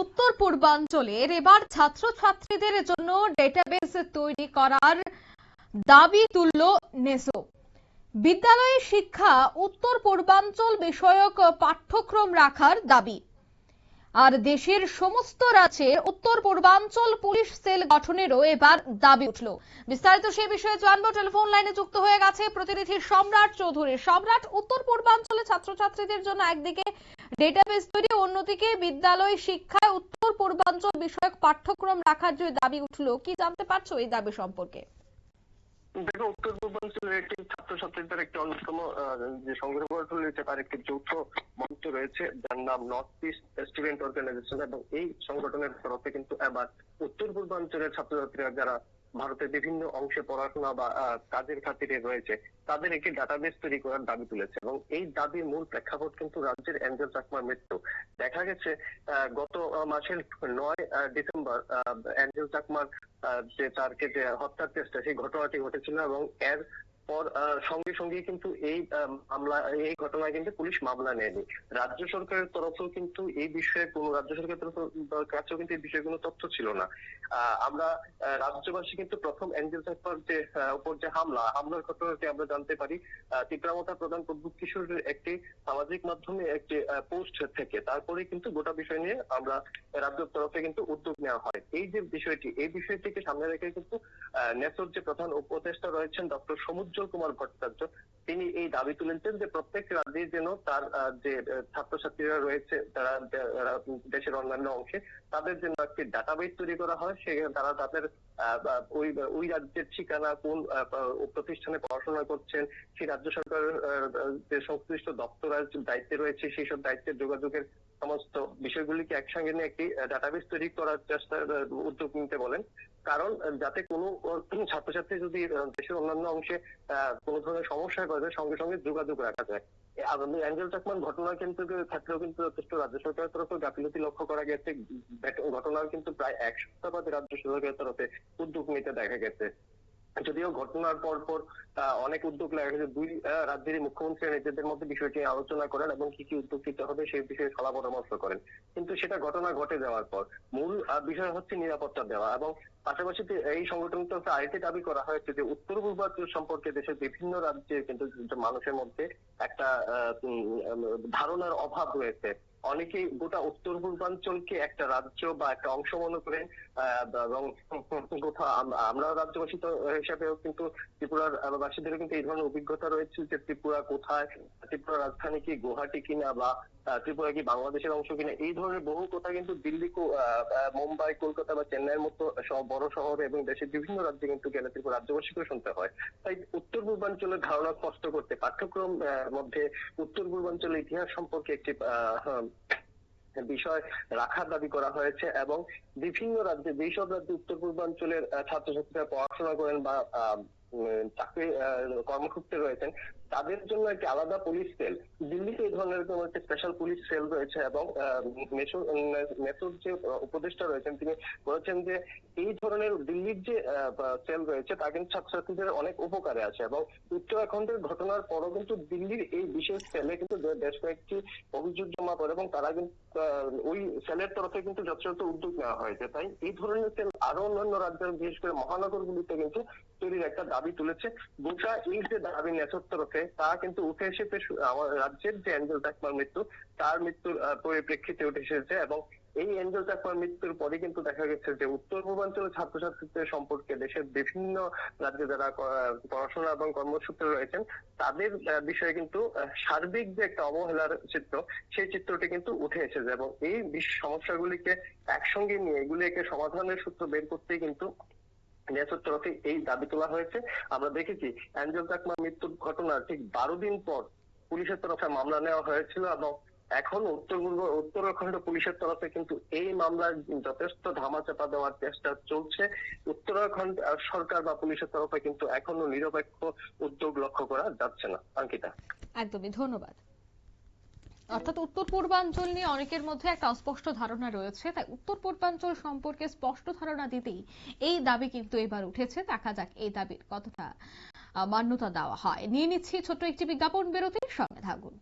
উত্তর পূর্বাঞ্চলের এবার ছাত্রছাত্রীদের জন্য ডেটাবেস তৈরি করার দাবি তুলল নেসো। বিদ্যালয়ে শিক্ষা উত্তর পূর্বাঞ্চল বিষয়ক পাঠ্যক্রম রাখার দাবি। আর দেশের সমস্ত রাজ্যে উত্তর পূর্বাঞ্চল পুলিশ সেল গঠনেরও এবার দাবি উঠল। বিস্তারিত সে বিষয়ে জানব। টেলিফোন লাইনে যুক্ত হয়ে গেছে প্রতিনিধি সম্রাট চৌধুরী। সম্রাট, উত্তর পূর্বাঞ্চলে ছাত্রছাত্রীদের জন্য একদিকে ডেটাবেস তৈরি, অন্যদিকে বিদ্যালয় শিক্ষায় উত্তর পূর্বাঞ্চল বিষয়ক পাঠ্যক্রম রাখার যে দাবি উঠল, কি জানতে পারছ এই দাবি সম্পর্কে? দেখো, উত্তর পূর্বাঞ্চলের একটি ছাত্রছাত্রীদের একটি অন্যতম যে সংগ্রহ তার একটি যৌথ মঞ্চ রয়েছে, যার নাম নর্থ ইস্ট স্টুডেন্ট অর্গানাইজেশন এবং এই সংগঠনের তরফে কিন্তু এবার উত্তর পূর্বাঞ্চলের ছাত্রছাত্রীরা যারা ভারতের বিভিন্ন অংশে পড়াশোনা বা কাজের খাতিরে রয়েছে, তাদের একটি ডাটাবেস তৈরি করার দাবি তুলেছে। এবং এই দাবির মূল প্রেক্ষাপট কিন্তু রাজ্যের অ্যাঞ্জেল চাকমার মৃত্যু। দেখা গেছে গত মাসের নয় ডিসেম্বর অ্যাঞ্জেল চাকমার যে তারকে যে হত্যার চেষ্টা, সেই ঘটনাটি ঘটেছিল এবং এর পর সঙ্গে সঙ্গে কিন্তু এই মামলা এই ঘটনায় কিন্তু পুলিশ মামলা নেয়নি রাজ্য সরকারের তরফেও কিন্তু এই বিষয়ে কোনো রাজ্য সরকারের তরফ কাছেও কিন্তু এই বিষয়ে কোনো তথ্য ছিল না। আমরা রাজ্যবাসী কিন্তু প্রথম এঞ্জেল চাকমার যে উপর যে হামলা হামলার ঘটনাটি আমরা জানতে পারি। আহ, প্রধান প্রদ্যুৎ কিশোরের একটি সামাজিক মাধ্যমে একটি পোস্ট থেকে। তারপরে কিন্তু গোটা বিষয় নিয়ে আমরা রাজ্যের তরফে কিন্তু উদ্যোগ নেওয়া হয়। এই যে বিষয়টি এই বিষয়টিকে সামনে রেখে কিন্তু নেসোর যে প্রধান উপদেষ্টা রয়েছেন ডক্টর সমুজ্জ্বল কুমার ভট্টাচার্য, তিনি এই দাবি তুলেছেন যে প্রত্যেক রাজ্যে যেন তার যে ছাত্রছাত্রীরা রয়েছে তারা দেশের অন্যান্য অংশে, তাদের জন্য একটি ডাটাবেস তৈরি করা হয়, সেখানে তারা তাদের ওই ওই রাজ্যের ঠিকানা, কোন প্রতিষ্ঠানে পড়াশোনা করছেন, সেই রাজ্য সরকারের যে সংশ্লিষ্ট দপ্তর দায়িত্বে রয়েছে, সেই সব দায়িত্বের যোগাযোগের সমস্ত বিষয়গুলিকে একসঙ্গে নিয়ে একটি ডাটাবেস তৈরি করার চেষ্টা উদ্যোগ নিতে বলেন। কারণ যাতে কোনো ছাত্রছাত্রী যদি দেশের অন্যান্য অংশে কোনো ধরনের সমস্যায় পড়ে সঙ্গে সঙ্গে যোগাযোগ রাখা যায়। অ্যাঞ্জেল চাকমান ঘটনা কিন্তু ক্ষেত্রেও কিন্তু যথেষ্ট রাজ্য সরকারের তরফে গাফিলতি লক্ষ্য করা গেছে। ঘটনার কিন্তু প্রায় এক সপ্তাহ বাদে রাজ্য সরকারের তরফে উদ্যোগ নিতে দেখা গেছে। যদিও ঘটনার পর পর অনেক উদ্যোগ লাগা গেছে দুই রাজ্যের মুখ্যমন্ত্রী নিজেদের মধ্যে বিষয়টি আলোচনা করেন এবং কি কি উদ্যোগ নিতে হবে সেই বিষয়ে সলা পরামর্শ করেন। কিন্তু সেটা ঘটনা ঘটে যাওয়ার পর, মূল বিষয় হচ্ছে নিরাপত্তা দেওয়া এবং পাশাপাশি এই সংগঠন তরফে আরেকটি দাবি করা হয়েছে যে উত্তর পূর্বাঞ্চল সম্পর্কে দেশের বিভিন্ন রাজ্যে কিন্তু মানুষের মধ্যে একটা ধারণার অভাব রয়েছে। অনেকেই গোটা উত্তর পূর্বাঞ্চলকে একটা রাজ্য বা একটা অংশ মনে করেন আহ, এবং কোথাও আম- আমরা রাজ্যবাসী তো হিসাবেও কিন্তু ত্রিপুরার বাসীদের কিন্তু এই ধরনের অভিজ্ঞতা রয়েছে যে ত্রিপুরা কোথায় ত্রিপুরা রাজধানী কি গুয়াহাটি কিনা বা ত্রিপুরা কি বাংলাদেশের অংশ কিনা এই ধরনের বহু কথা কিন্তু দিল্লি মুম্বাই কলকাতা বা চেন্নাইয়ের মতো বড় শহরে এবং দেশের বিভিন্ন রাজ্যে কিন্তু গেলে ত্রিপুরা রাজ্যবাসীকেও শুনতে হয়। তাই উত্তর পূর্বাঞ্চলের ধারণা স্পষ্ট করতে পাঠ্যক্রম মধ্যে উত্তর পূর্বাঞ্চলের ইতিহাস সম্পর্কে একটি বিষয় রাখার দাবি করা হয়েছে এবং বিভিন্ন রাজ্যে যেসব রাজ্যে উত্তর পূর্বাঞ্চলের ছাত্রছাত্রীরা পড়াশোনা করেন বা চাকরি আহ, কর্মক্ষেত্রে রয়েছেন তাদের জন্য একটি আলাদা পুলিশ সেল দিল্লিতে এই ধরনের কোনো একটি স্পেশাল পুলিশ সেল রয়েছে এবং মেসোর যে উপদেষ্টা রয়েছেন, তিনি বলেছেন যে এই ধরনের দিল্লির যে সেল রয়েছে, তা কিন্তু ছাত্রছাত্রীদের অনেক উপকারে আছে এবং উত্তরাখণ্ডের ঘটনার পরও কিন্তু দিল্লির এই বিশেষ সেলে কিন্তু বেশ কয়েকটি অভিযোগ জমা পড়ে এবং তারা কিন্তু ওই সেলের তরফে কিন্তু যথাযথ উদ্যোগ নেওয়া হয়েছে। তাই এই ধরনের সেল আরও অন্যান্য রাজ্যের, বিশেষ করে মহানগরগুলিতে কিন্তু তৈরির একটা দাবি তুলেছে। গোটা এই যে দাবি নেচর তরফে তা কিন্তু উঠে এসেছে আমার রাজ্যের যে অ্যাঞ্জেল চাকমার মৃত্যু, তার মৃত্যুর পরিপ্রেক্ষিতে উঠে এসেছে এবং এই অ্যাঞ্জেল চাকমার মৃত্যুর পরে কিন্তু দেখা গেছে যে উত্তর পূর্বাঞ্চলের ছাত্রছাত্রীদের সম্পর্কে দেশের বিভিন্ন রাজ্যে যারা পড়াশোনা এবং কর্মসূত্রে রয়েছেন, তাদের বিষয়ে কিন্তু সার্বিক যে একটা অবহেলার চিত্র, সেই চিত্রটি কিন্তু উঠে এসেছে এবং এই সমস্যাগুলিকে একসঙ্গে নিয়ে এগুলিকে সমাধানের সূত্র বের করতেই কিন্তু নেসোর তরফে এই দাবি তোলা হয়েছে। আমরা দেখেছি, অ্যাঞ্জেল চাকমার মৃত্যুর ঘটনার ঠিক বারো দিন পর পুলিশের তরফে মামলা নেওয়া হয়েছিল এবং এখন উত্তর পূর্ব, উত্তরাখণ্ড পুলিশের তরফে কিন্তু এই মামলার যথেষ্ট ধামাচাপা দেওয়ার চেষ্টা চলছে। উত্তরাখণ্ড সরকার বা পুলিশের তরফে কিন্তু এখনও নিরপেক্ষ উদ্যোগ লক্ষ্য করা যাচ্ছে না। অঙ্কিতা। একদমই, ধন্যবাদ। অর্থাৎ উত্তর পূর্বাঞ্চল নিয়ে অনেকের মধ্যে একটা অস্পষ্ট ধারণা রয়েছে, তাই উত্তর পূর্বাঞ্চল সম্পর্কে স্পষ্ট ধারণা দিতেই এই দাবি কিন্তু এবার উঠেছে। দেখা যাক এই দাবির কতটা মান্যতা দেওয়া হয়। নিয়ে নিচ্ছি ছোট্ট একটি বিজ্ঞাপন বিরতির সঙ্গে থাকুন।